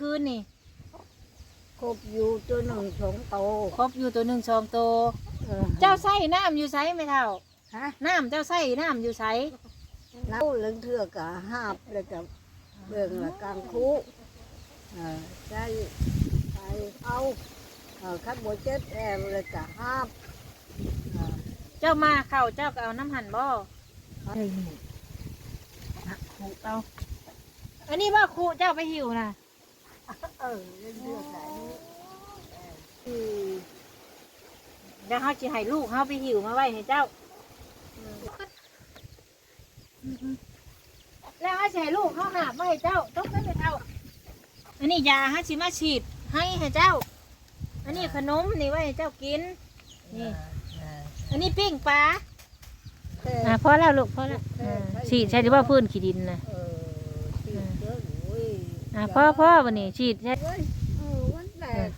คืนนี่ครบอยู่ตัวหนึ่งสองโตครบอยู่ตัวหนึ่งสองตัวออเจ้าใส่น้ำอยู่ไสไม่เท่าฮะน้ำเจ้าใส่น้ำอยู่ไสแล้วเรื่องเถื่อกะหาบเลยกับเบื้องละกลางคุเออใช่ไปเอาเออขับบัวเจ็ดแอมเลยกะหาบเออเจ้ามาเข้าเจ้าก็เอาน้ำหั่นบ่เฮ้ยหักหูเอาอันนี้ว่าครูเจ้าไปหิวนะ เออเรื่องเถื่อกะนี้เอออืมเดี๋ยวเขาจะให้ลูกเขาไปหิวมาไว้ให้เจ้า แล้วเขาจะให้ลูกเขาหาบไว้ให้เจ้าต้องไปให้เจ้า อันนี้ยาเขาชิมาฉีดให้ให้เจ้า อันนี้ขนมนี่ไว้ให้เจ้ากิน นี่ อันนี้ปิ้งปลาเอออ่าพอแล้วลูกพอแล้วฉีดใช่หรือว่าพื้นขี้ดินนะ เออที่เยอะโอ้ยอ่าพ่อพ่อวันนี้ฉีดใช่เว้ยเออวันแรก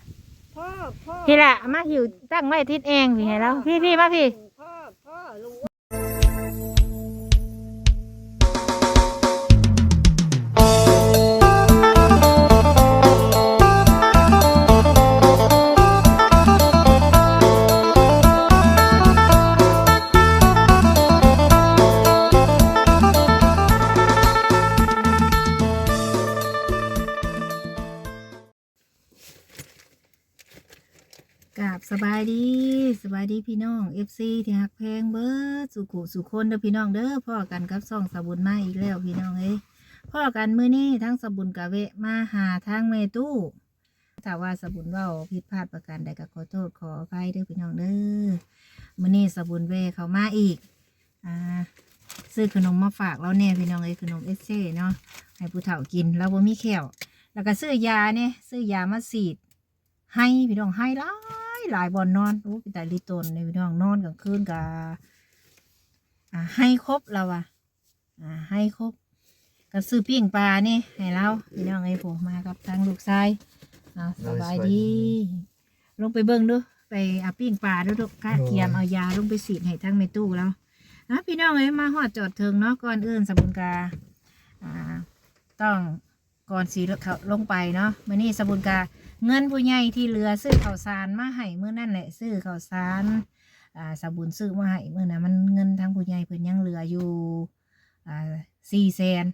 พ่อพ่อพี่ละเอามาหิวตั้งไว้ทิศเองพี่ให้แล้วพี่พี่มาพี่พ่อพ่ กาบสบายดีสบายดีพี่น้องเอฟซีที่หักแพงเบิร์สุขุสุคนเด้อพี่น้องเด้อพ่อกันกับซ่องสบุญมาอีกแล้วพี่น้องเอ้ยพ่อกันมื้อนี้ทั้งสบุญกะเวะมาหาทางเมตู้ถ้าว่าสบุญว่าผิดพลาดประการใดก็ขอโทษขออภัยเด้อพี่น้องเด้อมื้อนี้สบุญเวเขามาอีกอ่าซื้อขนมมาฝากเราแน่พี่น้องเอ้ยขนมเอสเซ่เนาะให้ผู้เฒ่ากินแล้วบ่มีแขวแล้วก็ซื้อยาเนี่ยซื้อยามาฉีดให้พี่น้องให้หลาย หลายบอนนอนโอ้เป็นแต่ลิตนในพี่น้องนอนกลางคืนกับอ่าให้ครบแล้วอะอ่าให้ครบก็ซื้อปิ้งปลานี่ให้เราพี่น้องไอ้ผมมากับทางลูกชายอ่าสบายดี ลงไปเบิ่งดูไปเอาปิ้งปลาดูดูกะเกียมเอายาลงไปสีดให้ทั้งในตู้แล้วนะพี่น้องเอ้ยมาหอดจอดเทิงเนาะก่อนอื่นสมุนกาอ่าต้องก่อนสีเขาลงไปเนาะมื่อนี้สมุนกา เงินผู้ใหญ่ที่เหลือซื้อข้าวสารมาให้เมื่อนั่นแหละซื้อข้าวสารอ่าสบุญซื้อมาให้เมื่อนั้นมันเงินทางผู้ใหญ่เพิ่นยังเหลืออยู่อ่าสี่แสน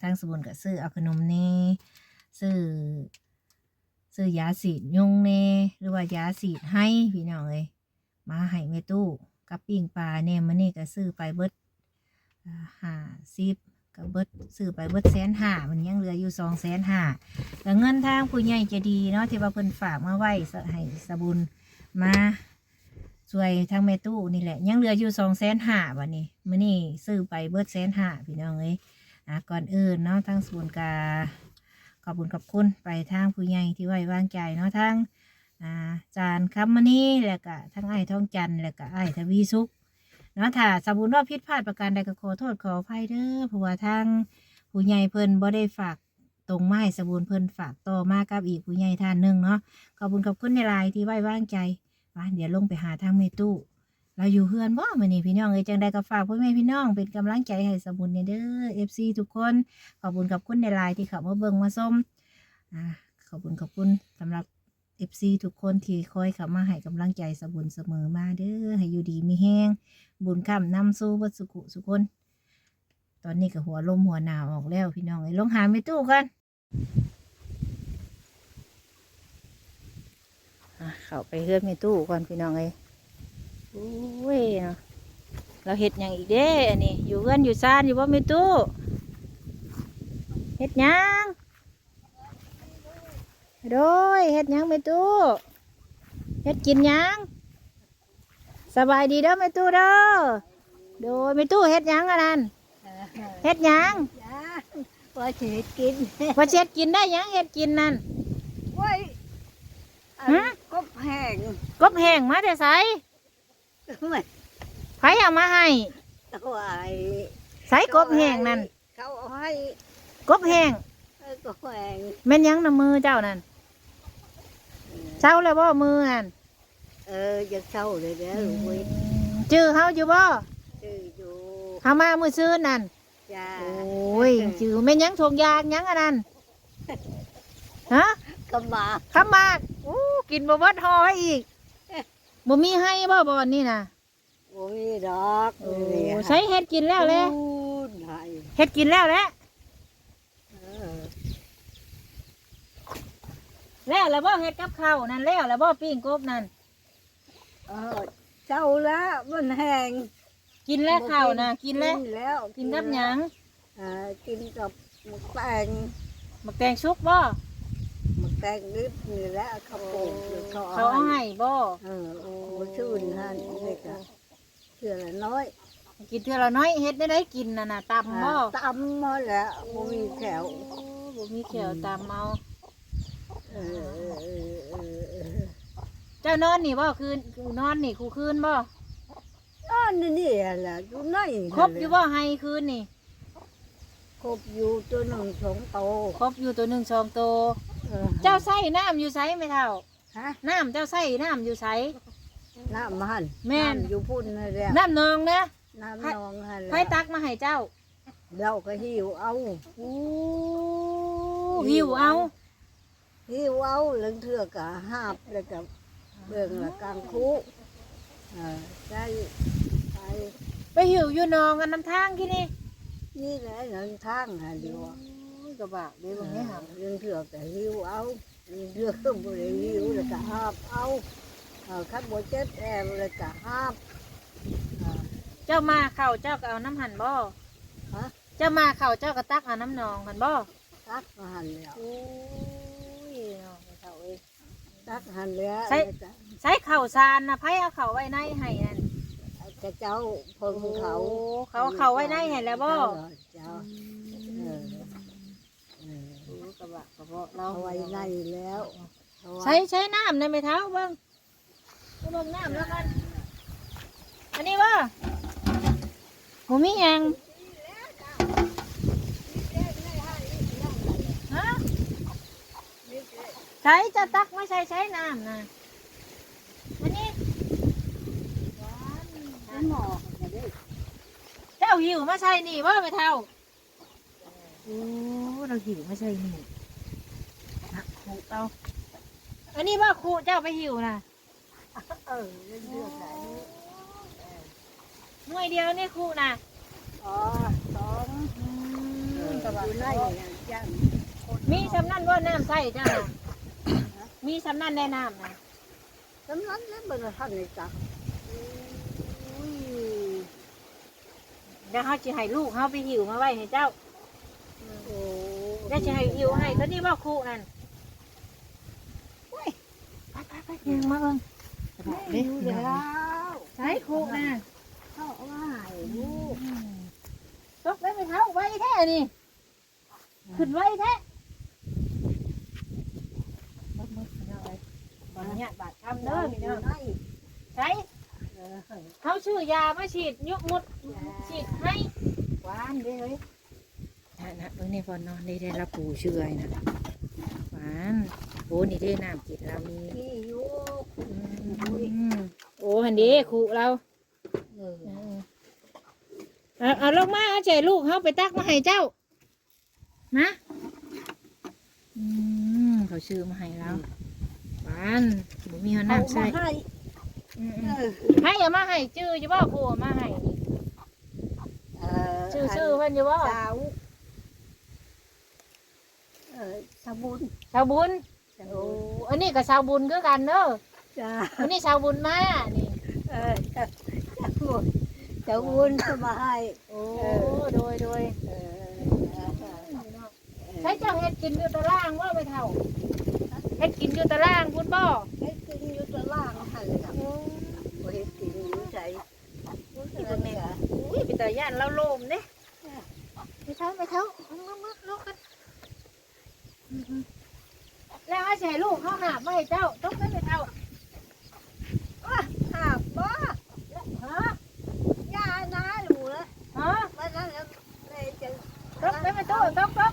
ทางสบุญก็ซื้อเอาขนมนี่ซื้อซื้อยาสีดยุงเน่หรือว่ายาสีดให้พี่น้องเลยมาให้แม่ตู้กับปิ้งปลาเนี่ยมันนี่ก็ซื้อไปเบิดอ่าห้าสิบ ก็เบิดซื้อไปเบิดแสนห้ามันยังเหลืออยู่สองแสนห้าแต่เงินทางผู้ใหญ่จะดีเนาะที่ว่าเพิ่นฝากมาไว้ให้สบุญมาช่วยทางแม่ตู้นี่แหละ ยังเหลืออยู่สองแสนห้าวันนี้มื้อนี้ซื้อไปเบิดแสนห้าพี่น้องเอ้ยอะก่อนอื่นเนาะทางส่วนกาขอบคุณขอบคุณไปทางผู้ใหญ่ที่ไว้วางใจเนาะทางอาจานคำมณีแล้วก็ทั้งไอ้ายทองจันแล้วก็ไอ้ทวีสุข เนาะถ้าสมบุญว่าผิดพลาดประการใดก็ขอโทษขออภัยเด้อเพราะว่าทางผู้ใหญ่เพิ่นบ่ได้ฝากตรงไม้สบูนเพิ่นฝากต่อมากับอีกผู้ใหญ่ท่านหนึ่งเนาะขอบคุณขอบคุณในไลน์ที่ไว้วางใจว่าเดี๋ยวลงไปหาทางเมตู้ เราอยู่เฮือนบ่มื้อนี้พี่น้องเอ้ยจังใดก็ฝากพ่อแม่พี่น้องเป็นกำลังใจให้สบุนเนี่ยเด้อ FC ทุกคนขอบคุณขอบคุณในไลน์ที่เข้ามาเบิ่งมาส้มอ่าขอบคุณขอบคุณสำหรับ FC ทุกคนที่คอยเข้ามาให้กำลังใจสบุนเสมอมาเด้อให้อยู่ดีมีแห้ง บุญคำนำสู้บัดสุขุสุคน ตอนนี้ก็หัวลมหัวหนาวออกแล้วพี่น้องเอ้ยลงหาเมตู้กันเข้าไปเฮือนในตู้ก่อนพี่น้องเอ้ยโอ้ยเนาะเราเฮ็ดยังอีกเด้อันนี้อยู่เฮือนอยู่ซ่านอยู่บ่มีตู้เฮ็ดยังโดยเฮ็ดยังไม่ตู้เฮ็ดกินยัง สบายดีเด้อไม่ตู้เด้อโดยไม่ตู้เฮ็ดหยังอันนั้นเฮ็ดหยังยาว่าชีวิตกินว่าสิเฮ็ดกินได้หยังเฮ็ดกินนั่นเว้ยอันฮะก็แพงกบแห้งมาแต่ไสไม่ไผเอามาให้เอาไว้ไสกบแห้งนั่นเขาเอาให้กบแห้งเออก็แพงแม่นหยังน้ำมือเจ้านั่นเช้าแล้วบ่มือนั่น เออจะเช่าเลยเด้อเว้ยจื้อเฮาอยู่บ่ชื่ออยู่เฮามามือซื้อนั่นจ้าโอ้ยจื้อแม่นหยังทงยางหยังอันนั้นฮะก็มาข้ามากอู้กินบ่เบิดหออีกบ่มีให้บ่บ่อนนี่นะโอ้ยดอกโอ้ใช้เฮ็ดกินแล้วเลยพูดให้เฮ็ดกินแล้วแหละเออแล้วแล้วบ่เฮ็ดกับข้าวนั่นแล้วแล้วบ่ปิ้งกบนั่น เออเจ้าแล้วมันแห้งกินแล้วข้าวนะกินแล้วกินแล้วกินกับหยังเออกินกับหมูแตงหมักแตงชุกบ่หมูแตงนิดนี่แหละข้าวโพดหรือข้าวเขาเอาให้บ่เออโอ้ชื่นฮันเด็กอะเชื่อละน้อยกินเทื่อละน้อยเฮ็ดได้ได้กินน่ะน่ะตำบ่ตำมาแล้วบ่มีแถว โอ้บ่มีเขียวตำเอาเออเออเออเออเออ เจ้านอนนี่บ่คืนนอนนี่คูคืนบ่อันนี้แหละอยู่ไหนครบอยู่บ่ให้คืนนี่ครบอยู่ตัวหนึ่งสองโตครบอยู่ตัวหนึ่งสองตัวเออเจ้าใส่น้ำอยู่ไสไม่เท่าฮะน้ำเจ้าใส่น้ำอยู่ไสน้ำมันแม่นำอยู่พุ่นนั่นแหละน้ำนองนะน้ำนองหั่นแหละไผตักมาให้เจ้าเดาก็หิวเอาโอ้หิวเอาหิวเอาเหลืองเถือกกะหาบแล้วกับ เบื้องละกลางคุเออใช่ไปไปหิวอยู่นองกันน้ำทางที่นี่นี่แหละหลังทางหาเดียวอะโอ้ยกระบะเดี๋ยวตรงนี้หาเรื่องเถือกกะหิวเอาเรื่องเถือกก็บ่ได้หิวแล้วก็หาบเอาเออคัดบ่เจ็บแอมแล้วก็หาบเออเจ้ามาเข่าเจ้าก็เอาน้ำหันบ่ฮะเจ้ามาเข่าเจ้าก็ตักเอาน้ำนองหันบ่ตักมาหันแล้ว โอ้ยเนาะไม่เท่าเอ้ย ตักหันแล้วใช่แล้วก็ใช้เข่าซานนะไผเอาเข่าไว้ในให้นั่นกระเจ้าเพิ่งเขาโอ้เขาเอาเข่าไว้ในให้แล้วบ่เจ้าเออเออโอ้กระบะกระบะเราเอาไว้ในแล้วเอาไว้ใช้ใช้น้ำในไม่เท้าเบิ้งเอาเบิ้งน้ำแล้วกันอันนี้ว่าผมมีหยังฮะ ใช้จะตักไม่ใช่ใช้น้ำนะอันนี้เป็นหมอกจะได้เจ้าหิวมาใช่นี่ว่าไม่เท่าโอ้เราหิวมาใช่นี่นะครูเอาอันนี้ว่าครูเจ้าไปหิวนะเออเรื่องเรื่องไหนหน่วยเดียวนี่ครูนะอ๋อสองเอออยู่ในอย่างจังมีสำนันว่าน้ำใส่เจ้านะ มีสำนันแนะน้ำนะสำนักนั้นเป็นท่านในจักอุ้ยเดี๋ยวเขาจะให้ลูกเขาไปหิวมาไว้ให้เจ้าโอ้เดี๋ยวจะให้หิวให้ก็นี่ว่าครูนั่นไปไปไปยังมาเบิ่งหิวแล้วใช้ครูนะเข้าเอามาให้ลูกตกได้ไปเท้าไว้แท้นี่ขึ้นไว้แท้เบิ่งเบิ่งพี่น้องเอ้ย บางเนี่ยบาดคำเด้อพี่น้องในใช้เออเขาชื่อยามาฉีดยุกมุดฉีดให้หวานเด้อเฮ้ยนะนะเบิ่งในฟอนเนาะได้ได้รับปูชื่อไอ้นะหวานโอ้นี่ได้น้ำกินเรามีที่อยู่อืมโอ้หันดีครูเราเออเอาเอาลงมาเอาใจลูกเขาไปตักมาให้เจ้านะอืมเขาชื่อมาให้เราหวานบ่มีหัวเอาน้ำใส่มาให้อืมเออๆให้เอามาให้ชื่อจะบ่ครูเอามาให้นี่เออชื่อชื่อเพิ่นจะบ่สาวเออสบุนชาวบุญสาโอ้วอันนี้ก็ชาวบุญคือกันเด้อจ้าอันนี้ชาวบุญมานี่เออจะจะบุญจะบุญสบายโอ้โดยโดยเออใช้เจ้าเฮ็ดกินอยู่ตารางว่าไปเท่า เฮ็ดกินอยู่ตารางคุณบ่ให้กินอยู่ตะล่างหันกับบ่ให้กินอยู่ใจที่เป็นแม่อุ้ยเป็นตาย่านเราโลมเด้ไปเท่าไปเท่าเอามามาลูกกันอืมๆแล้วให้ใช้ลูกเขาหาบมาให้เจ้าต้องได้ไปเท่าหาบ่ฮะยานาหนูเลยฮะวันนั้นเลยจะต้องได้ไปตู้ต้องต้อง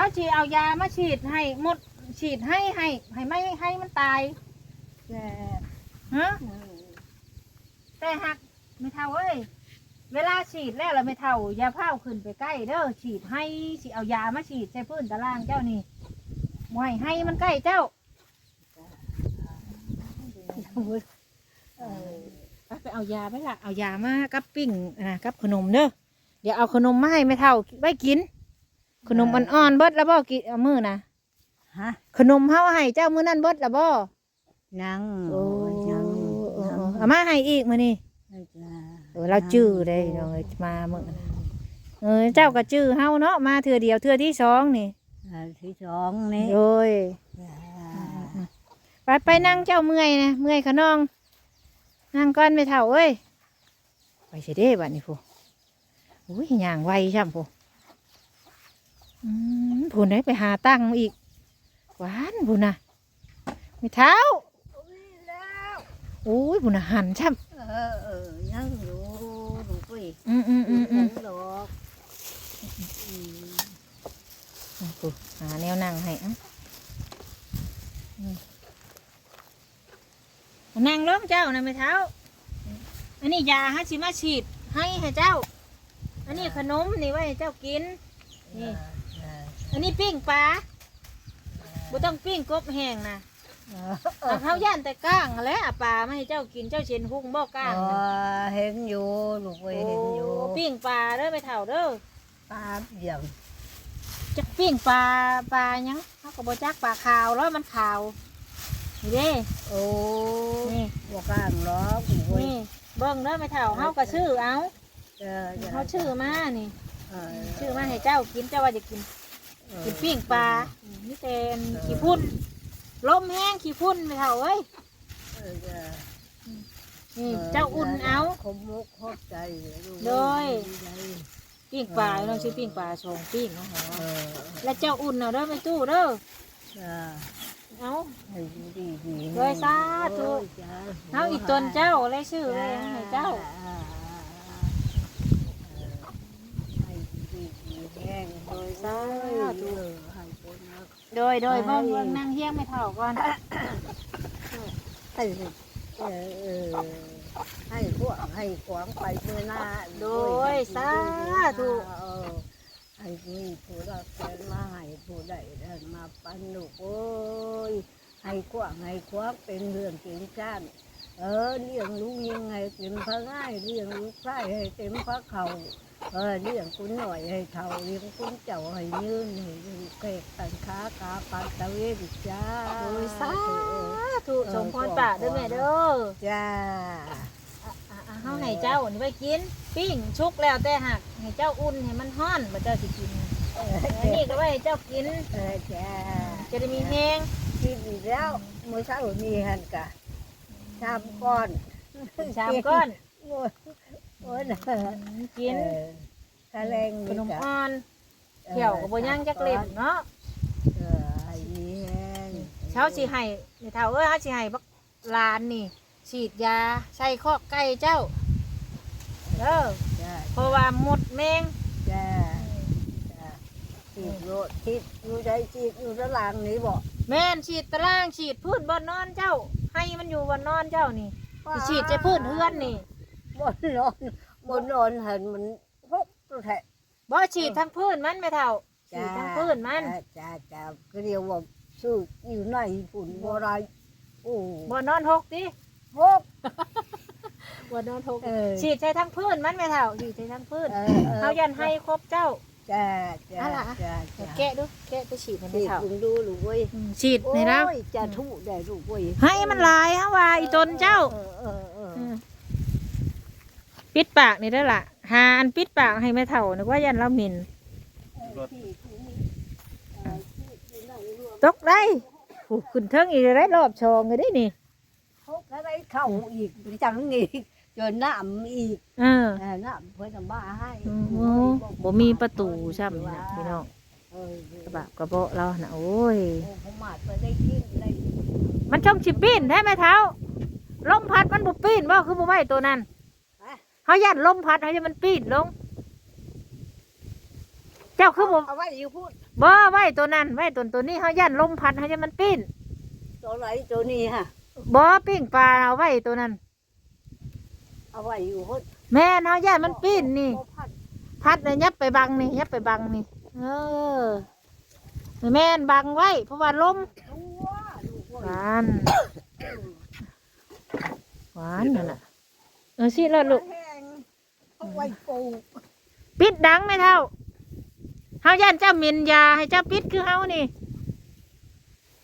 เขาฉีเอายามาฉีดให้หมดฉีดให้ให้ให้ไม่ให้มันตายแต่ฮะแต่หักไม่เท่าเอ้ยเวลาฉีดแล้วเราไม่เท่าอย่าเผาขึ้นไปใกล้เด้อฉีดให้สิเอายามาฉีดใส่พื้นตารางเจ้านี่มวยให้มันใกล้เจ้าเออไปไปเอายาไปละเอายามากับปิ้งนะกับขนมเด้อเดี๋ยวเอาขนมมาให้ไม่เท่าไว้กิน ขนมอ่อนๆเบิดแล้วบ่กินเอามือนะฮะขนมเฮาให้เจ้ามื้อนั้นเบิดแล้วบ่ยังโอ้ยังโอ้ยังโอ้เอามาให้อีกมื้อนี้จ้าเออเราจื้อได้น้องเอ้ยมามื้อนั้นเออเจ้าก็จื้อเฮาเนาะมาเทื่อเดียวเทื่อที่สองนี่อ่าที่สองนี่โอ้ยจ้าไปไปนั่งเจ้าเมื่อยนะเมื่อยขะน้อง นั่งก้อนไม่เท่าเอ้ยไปเสียเด้บัดนี้พูอุ้ยย่างไวช่ำพู อืมพูนได้ไปหาตั้งมาอีก หวานพูนนะไม่เท้าแล้วอุ้ยพูนนะหันช่เออเออยังอยู่ลูกปุ้ยำอืมอืมอืมอืมยังดอกอืมพูหาแนวนั่งให้เอะนั่งล้มเจ้านะไม่เท้า อันนี้ยาให้ชิมาฉีดให้ให้เจ้า อันนี้ขนมนี่ไว้ให้เจ้ากิน นี่จ้า อันนี้ปิ้งปลาบ่ต้องปิ้งกบแห้งนะเอเอาเขาย่านแต่ก้างแหล้วปลามาให้เจ้ากินเจ้าเชนหุ้งบ่ก้างอน่ะเห็นอยู่ลูกปุ้ยเห็นอยู่โปิ้งปลาเด้อไม่เท่าเด้อตาเยี่ยมจะปิ้งปลาปลาหยังเขาก็บ่จักปลาขาวแล้วมันขาวนี่เด้โอ้นี่บวกล้างหรอกลูกปุ้ยนี่เบิ่งเด้อไม่เท่าเฮาก็ชื่อเอาเออจ้ะเขาชื่อมานี่เออชื่อมาให้เจ้ากินเจ้าว่าจะกิน เออกินปิ้งปลานี่แต่ขี้พุ่นลมแห้งขี้พุ่นไม่เท่าเอ้ยเออจ้ะนี่เจ้าอุ่นเอาขมมุกขอบใจลูกโดยดีใจปิ้งปลาเราชื่อปิ้งปลาชงปิ้งเนาะเออแล้วเจ้าอุ่นเอาเด้อไม่ตู้เด้อจ้ะเอาให้ดีดีดีโดยสาธุจ้ะเอาอีกตนเจ้าเลยชื่อเลยให้เจ้า ให้ดี ดีแห้งโดยสาธุเออให้คนรักโดยโดยเบิ่งเบิ่งนั่งเฮี้ยงไม่เท่าก่อนให้เออเออให้พวกให้ขวางไปเมื่อหน้าโดยสาธุเออให้มีผู้รับแทนมาให้ผู้ใดเดินมาปันลูกโอ้ยให้ขวางให้ขวางเป็นเรื่องเก่งก้านเออเลี้ยงลูกยังไงเต็มพระง่ายเลี้ยงลูกไส้ให้เต็มพระเขา เออเลี้ยงคุณหน่อยให้เท่าเลี้ยงคุณเจ้าให้ยืนให้ลูกเกกตันค้ากาปันตะเวนจ้าโดยสาธุสมพรป่าเด้อแม่เด้อจ้าอะอะเฮาให้เจ้าอันนี้ไปกิน ปิ้งชุกแล้วแต่หักให้เจ้าอุ่นให้มันฮ้อนบ่เจ้าสิกินเออันนี้ก็ไว้ให้เจ้ากินอจ้าจะได้มีแห้งกินอีกแล้วมื้อเช้านี้หันกะชามก้อนชามก้อน โอ้ยโอ้ยนะกินเออทะเลงขนมอ่อนเขียวกับบ่ย่างจักเล็บเนาะเออให้ดีแห้งเช้าสิให้ในเท่าเอ้ยเฮาสิให้บักหลานนี่ ฉีดยาใส่คอกไก่เจ้าเด้อจ้าเพราะว่าหมดแมงจ้าจ้าจีบโลดจีบอยู่ใจจีบอยู่ตารางนี้บอกแม่นฉีดตารางฉีดพื้นบ่นอนเจ้า ให้มันอยู่บ่นอนเจ้านี่สิฉีดใส่พื้นเฮือนนี่ บนนอนบนนอนเห็นมันพกตัวแทะบ่ฉีดทั้งพื้นมันไม่เท่าฉีดทั้งพื้นมันจ้าจ้าจ้าก็เรียกว่าสู้อยู่ในฝุ่นบ่ไรโอ้บ่นอนหกติพกบ่นอนหกเออ ฉีดใส่ทั้งพื้นมันไม่เท่าฉีดใส่ทั้งพื้นเออออเฮายันให้ครบเจ้า จ้าจ้าอะไรอะ จ้าจ้าแกะดูแกะไปฉีดให้ไม่นี่เท่าคุณดูลูกเว้ยอืมฉีดนี่แล้วโอ้ยจะทุได้ลูกเว้ยให้มันหลายฮะว่าอีตนเจ้าเออเออเอออืม ปิดปากนี่ได้อล่ะหาอันปิดปากให้ไม่เท่านึกว่ายันเราหมินที่ที่นี่เออที่ที่ไหนรวมตกได้ผูกขึ้นเทิงอีกได้รอบชองเลยได้นี่พกอะไรเข้าอีกจังอีกจนน้ำอีกเออเออน้ำเพื่อนจะมาให้โอ้บ่มีประตูซ้ำนะพี่น้องเออกระบะกระเบาะเราน่ะโอ้ยโอ้ผมมาไปได้กินได้มันช่องชิปีนแท้ไหมเท้าลมพัดมันบุปีนบ่คือบ่ไหวตัวนั้นฮะ เขายันลมพัดให้มันปีนลง เจ้าคือบ่เอาไว้อยู่พูดบ่ไหวตัวนั้นไหวตัวตัวนี้เขายันลมพัดให้มันปีนตัวไหนตัวนี้ฮะบ่ปิ้งปลาเอาไว้ตัวนั้น เอาไว้อยู่พูดแม่นเฮาย่านมันปิ้นนี่ บ่พัดพัดเลยยับไปบังนี่ยับไปบังนี่ เออแม่นบังไว้เพราะว่าลมตัวลูกหเอ้ยวานหวานนั่นน่ะเออสิแล้วลูก แห้ง เอาไว้ปลูกปิดดังไม่เท่าเฮาย่านเจ้ามินยาให้เจ้าปิดคือเฮานี่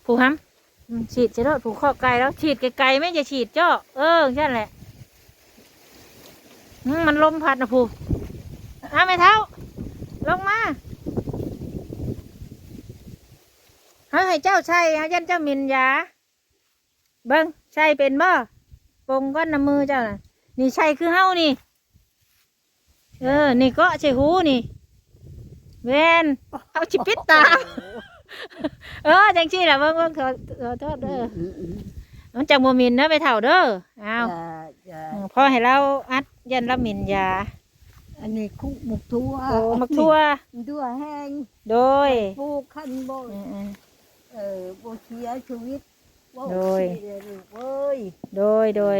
ผูกหำอืมฉีดจะรอดผูกข้อไก่แล้ว ฉีดไกลๆไม่จะฉีดเจ้า เออใช่นแหละอืมมันลมพัดนะผูกเอาไม่เท่า ลงมาเฮาให้เจ้าใช่เฮาย่านเจ้ามินยา เบิ้งใช่เป็นบ่ปงก้อนน้ำมือเจ้าน่ะ นี่ใช่คือเฮานี่ เออ นี่ก็ใช่หูนี่เวนเอาจิปิดตา เออจังซี่ล่ะเบิ่งเบิ่งขอขอโทษเด้ออืมอืมมันจังบ่มินเด้อไปเฒ่าเด้ออ้าวจ้าจ้าเออพอให้เราอัดยันเรามินยา อันนี้คุกหมกทั่วโอ้มักทั่วทั่วแห้งโดยปลูกขันบ่เออเออบ่เสียชีวิตบ่โดยเสีลูกเอ้ยๆโดยโดย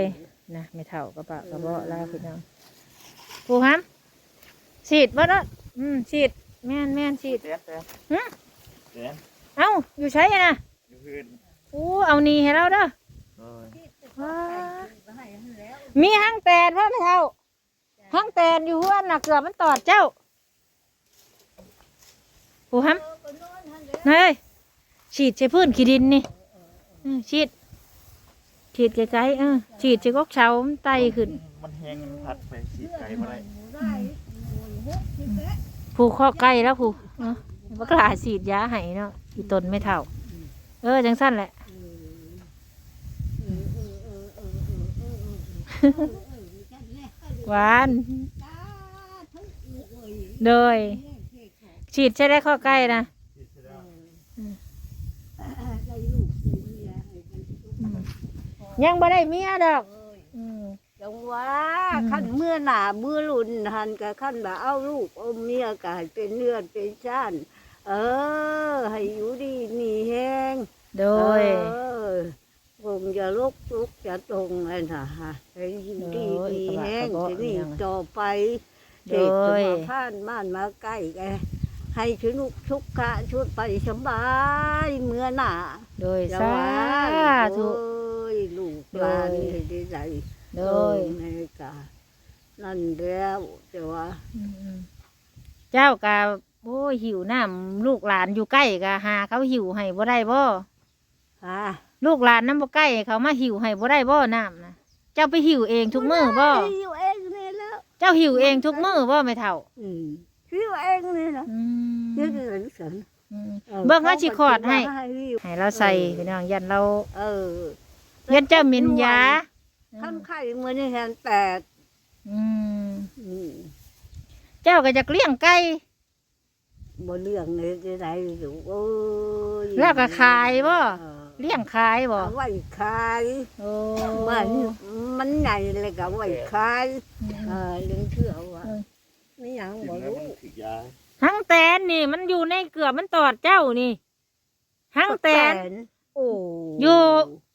นะไม่เฒ่ากระปะกระเบาะลาพี่น้องผู้ฮัม ฉีดบ่เด้ออืมฉีดแม่นแม่นฉีดเสียนเสียนหึเสียนเอ้าอยู่ใช้น่ะอยู่พื้นอู้เอานี่ให้เราเด้อโอ้ยว้าให้ให้แล้วมีห้างแตนพ่อไม่เท่าห้างแตนอยู่ห้วนน่ะเกือบมันตอดเจ้าผู้ฮัมเออก็นอนหั่นแหละเฮ้ยฉีดใช้พื้นขี้ดินนี่เออฉีดฉีดไกลๆเออฉีดใช้กกเช้ามันไตขึ้น มันแห้งมันพัดไปฉีดไก่มาได้บ่ได้โอ้ยหกสิบแล้ว ผูกข้อใกล้แล้วผูกเนาะบักหลาฉีดยาให้เนาะอีตนไม่เท่า เออจังสั้นแหละหวานโดยฉีดใช้ได้ข้อใกล้นะยังบ่ได้เมียดอกอืม จังว่าขั้นเมื่อหนาเมื่อรุ่นหันกับขั้นแบบเอาลูกเอาเมียก็ให้เป็นเลือดเป็นชาติเออ ให้อยู่ดีมีแห้งโดย เออคงจะลุกลุกจะตรงเลยนะฮะให้อยู่ดีมีแห้งจะนี่ต่อไปเด็กจะมาผ่านบ้านมาใกล้แกให้ชนุกชุกกะชุดไปสบายเมื่อหนา โดยจะสาว่าธุ โอ้ยลูกหลานให้ได้ใจ โดยเออแม่กะนั่นแล้วจะว่าอืมเจ้ากะโอ้ยหิวน้ำลูกหลานอยู่ใกล้กะหาเขาหิวให้บ่ได้บ่ฮะลูกหลานน้ำบ่ใกล้เขามาหิวให้บ่ได้บ่น้ำนะเจ้าไปหิวเองทุกมื้อบ่อยู่เองนี่แล้ว เจ้าหิวเองทุกมื้อบ่ไม่เท่า อืมอยู่เองนี่นะอืมยืดหลังสันอืมออเบิ่งเขาสิขอดให้เขาก็สิว่าให้เราใส่พี่น้องยันเราเออยันเจ้ามินยา ข้ามไข่มือนี่แหนแตกอืมอืมเจ้าก็จะเลี้ยงไก่บ่เรื่องเลยจะได้อยู่โอ้ยแล้วก็ขายบ่เออเลี้ยงขายบ่เอาไว้ขายโอ้มันมันใหญ่เลยก็ไว้ขายเออเรื่องเชื่อว่าไม่หยังกินบ่แล้วรู้ มันถึกยาหังแตนนี่ มันอยู่ในเกลือบมันตอดเจ้านี่หังแตน โอ้อยู่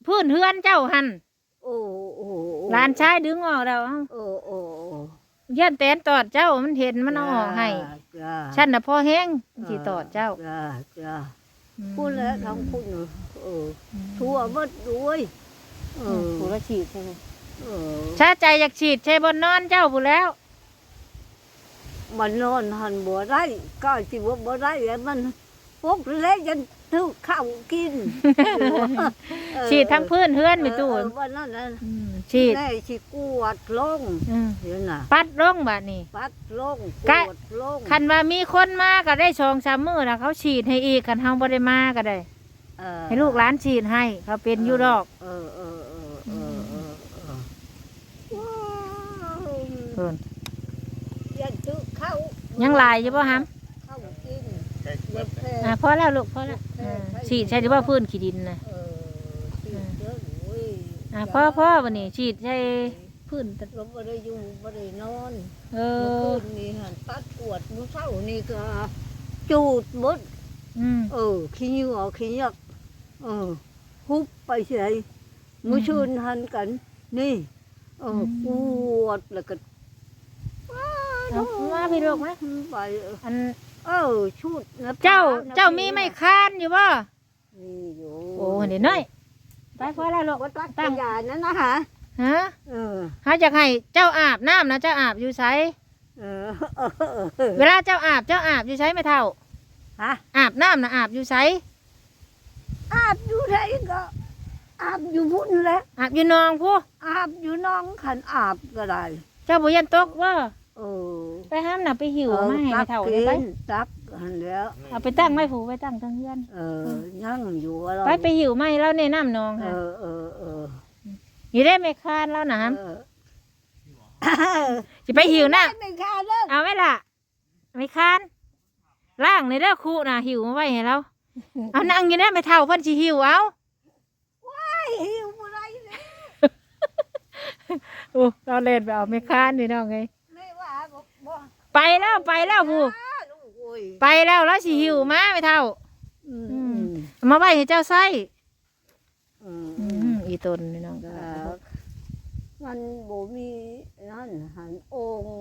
พื้นเฮือนเจ้าหันโอ้โอ้ หลานชายดึงออกแล้วเอ้าโอ้โอ้โอ้ยันแตนตอดเจ้ามันเห็นมันเอาออกให้จ้าฉันน่ะพอแห้งสิตอดเจ้าจ้าจ้าอืมพูดแล้วทำพูดเออทั่วหมดด้วยเออผู้ละฉีดใช่ไหมเออชาใจอยากฉีดใช่บนนอนเจ้าผู้แล้ว มันนอนหันบัวได้ก็สิว่าบัวได้แล้วมันพวกเล็กยัน ถือข้าวกินเออฉีดทั้งพื้นเฮือนไม่ตู้เออวันนั้นน่ะอืมฉีดแม่สิกวดลงอืมเดี๋ยวน่ะปัดลงบาดนี้ปัดลงกกะวดลงคันว่ามีคนมาก็ได้ชองสามมือนะเขาฉีดให้อีกคันเฮาบ่ได้มาก็ได้เออให้ลูกหลานฉีดให้เขาเป็นอยู่ดอกเออเออเออเออเออเออว้าวเพิ่นยันถือข้าวยังหลายอยู่บ่ฮัม อ่าพอแล้วลูกพอแล้วอ่าฉีดใช่หรือว่าพื้นขี้ดินนะเออฉีดเยอะโอ้ยอ่าพ่อพ่อวันนี้ฉีดใช่พื้นเราไม่ได้อยู่ไม่ได้นอนเอเมื่ออคืนนี้หันตัดปวดมื้อเช้านี่ก็จูดหมด อืม เออขี้เหงื่อขี้เหยักเออฮุบไปเฉยมื้อชื่นหันกัน นี่เอออม ปวดแล้วก็เอามาพี่ลูกมาไปอัน เออชุดนะเจ้าพระนะเจ้ามีไม่ค้านอยู่บ่มีอยู่โอ้เดี๋ยวน้อยไปพอแล้วลูกวัดตักตั้ตั้งงยานั้นนะฮะฮะเออหาจากให้เจ้าอาบน้ำนะเจ้าอาบอยู่ไสเออเออเออเวลาเจ้าอาบเจ้าอาบอยู่ไสไม่เท่าฮะอาบน้ำนะอาบอยู่ไสอาบอยู่ไหนก็อาบอยู่พุ่นแหละอาบอยู่หนองผู้อาบอยู่น้องขันอาบก็ได้เจ้าบุยันตกว่าเออไปห้ามน่ะไปหิวมาให้ตัไม่กเท่ากิเลยไปนตักหันแล้ว เอาไปตั้งไว้ผูไปตั้งทั้งเฮือนเออยังอยู่อะไรไปไปหิวมาให้เราในน้ำนองเอค่ะอเออเอออยู่ได้ไม่คานแล้วนะเออจะไปหิวน้ไม่คาเลิกำเอาไหมล่ะ ไม่คานล่างในเด้อครูน่ะหิวมาไว้ให้เราเอานั่งอยู่ได้ไม่เท่าเพิ่นสิหิวเอาหิวอะไรเลยโอ้เราเล่นไปเอาไม่คานพี่น้องไง ไปแล้วไปแล้วผู้ลูกโอ้ยไปแล้วแล้วสิหิวมาไม่เท่าอืมอือืมมเอามาไว้ให้เจ้าไส้อืมอือืมมอีตนพี่น้องเออมันบ่มีนั่นหันองค์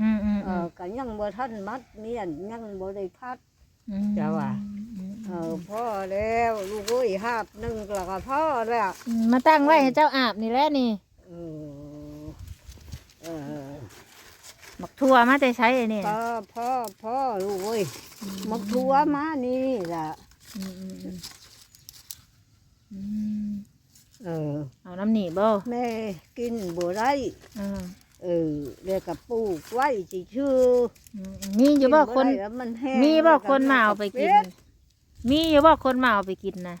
อืมอืมเออก็ยังบ่ทันมัดเมียนยังบ่ได้พัดอืมเจ้าว่ะเออพ่อแล้วลูกเอ้ยหาบหนึ่งแล้วก็พ่อแล้วอืมมาตั้งไว้ให้เจ้าอาบนี่แหละนี่เออเออ หมักทั่วมาแต่ใช้ไอ้นี่พ่อพ่อพ่อลูกเอ้ยมักทัวมานี่ล่ะอืมอืมอืมอืมเออ เอาน้ำหนีบ่แม่กินบ่ได้เออเออเรียกกับปลูกไว้สิชื่ออืมมีอยู่บ่คนกิได้แล้วมันแห้งมีบ่แล้วคนมาเอาไปกินเป็ดมีอยู่บ่คนมาเอาไปกินนะ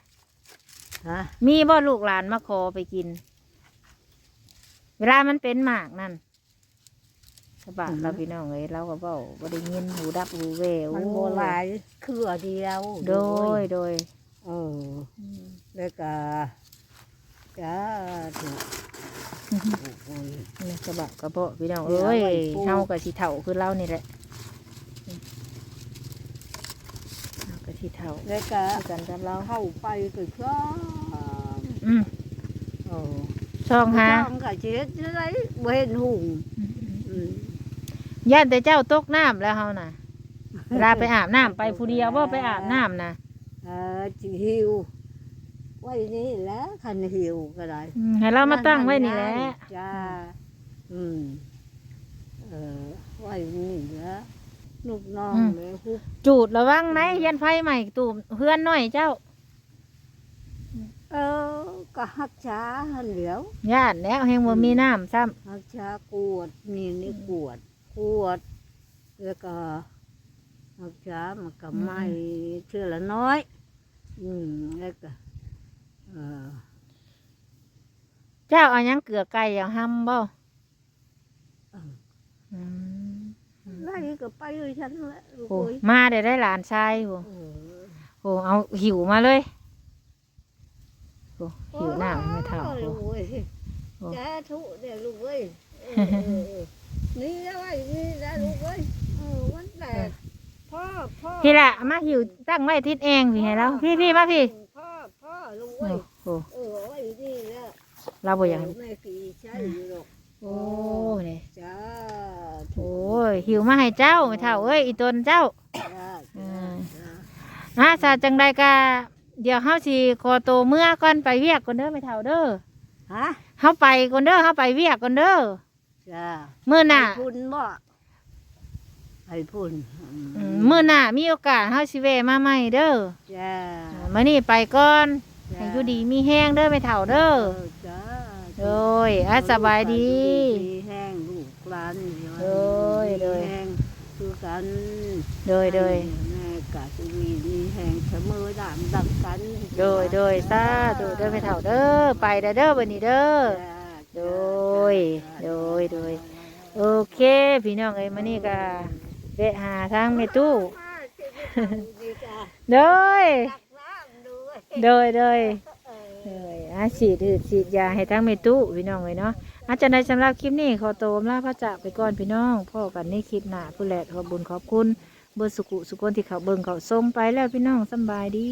ฮะมีบ่ลูกหลานมาขอไปกิน เวลามันเป็นหมากนั่น กระบะเราพี่น้องเอ้ยเราก็เบ้าบ่ได้ยินหูดับหูแววมันโบหลายเครือเดียวโดยโดยเออแล้วก็จ้าถูกโอ้ยนี่กระบะกระเบาะพี่น้องเดี๋ยวเอ้ยไว้ปลูกเฮากับสิเฒ่าคือเรานี่แหละเฮากับสิเฒ่าแล้วก็คือกันกับเราเข้าไปก็คล้องอืมเออช่องหาคล้องก็เจ็ดจะได้บ่เห็นหุ่งอืม ย่านแต่เจ้าตกน้ำแล้วเฮาน่ะเวลาไปอาบน้ำไปผู้เดียวบ่ไปอาบน้ำนะเออจิหิวไว้นี่แหล้วคันหิวก็ได้อืมให้เรามาตั้งไว้นี่แหละจ้าอืมเออไว้นี่แหล้วลูกน้องเลยฮุบจูดระวังไหนยันไฟใหม่ตูมเพื่อนหน่อยเจ้าเออก็หักช้าหันเหลียว ย่านแล้วแหงบ่มีน้ำซ้หักช้ากวดนี่นี่กวด กวด แล้วก็หักช้ามันก็ไหม่เชื่อละน้อย อืมแล้วก็เออำเจ้าเอาหยังเกลือไก่เอาห้ำบ่อืมไล่ก็ไปเลยฉันแหละลูกโอ้เอ้ยมาได้ได้หลานชายโอ้เออโหเอาหิวมาเลยโอ้หิวน้ำไม่เท่าโอ้ยโอ้โอ้ยโอ้แกทุเดี๋ยวลูกเอ้ยเออเออเออ นี่แล้วไอ้นี่แล้วลูกเอ้ยเออวันแตกพ่อพ่อพี่ละมาหิวตั้งไว้ทิศเองพี่ให้แล้วพี่พี่มาพี่พ่อพ่อลูกโอ้เอ้ยโอ้เออไอ้นี่แล้วเราบ่อยากให้แม่กี่ใช่อยู่หรอกโอ้เนี่ยจ้าโอ้ยหิวมาให้เจ้าไม่เท่าเอ้ยอีตนเจ้าจ้าอืจ้ามอาสาจังใดกะเดี๋ยวเฮาสิขอโตวเมื่อก่อนไปเวียกก่อนเด้อไม่เท่าเด้อฮะเฮาไปก่อนเด้อเฮาไปเวียกก่อนเด้อ จ้ามื้อหน้าไอ้พุ่นบ่ไอ้พุ่นอืมมื้อหน้ามีโอกาสเฮาสิแวะมาใหม่เด้อจ้ามื้อนี้ไปก่อนจ้าให้อยู่ดีมีแห้งเด้อไม่เท่าเด้อจ้าโดยอาสบายดีแห้งลูกหลานโดยโดยแห้งคือกันโดยโดยแม่กะสวีมีแห้งเสมอดามดังกัน โดยโดยสาธุเด้อไม่เท่าเด้อไปเด้อเด้อบัดนี้เด้อจ้า โดย โดย โดย โอเค พี่น้องเอ้ยมื้อนี้ก็แวะหาทางแม่ตู้ โดยตักน้ำด้วยโดยโดยออโดยอาฉีดฉีดยาให้ทั้งเมตู้พี่น้องเลยเนาะอาจารย์ในสำหรับคลิปนี้ขอโตมลาพระจาไปก่อนพี่น้องพ่อกันในคลิปหน้าผู้แหลกขอบุญขอบคุณเบอร์สุขุสุคนที่เขาเบิ่งเขาส้มไปแล้วพี่น้องสบายดี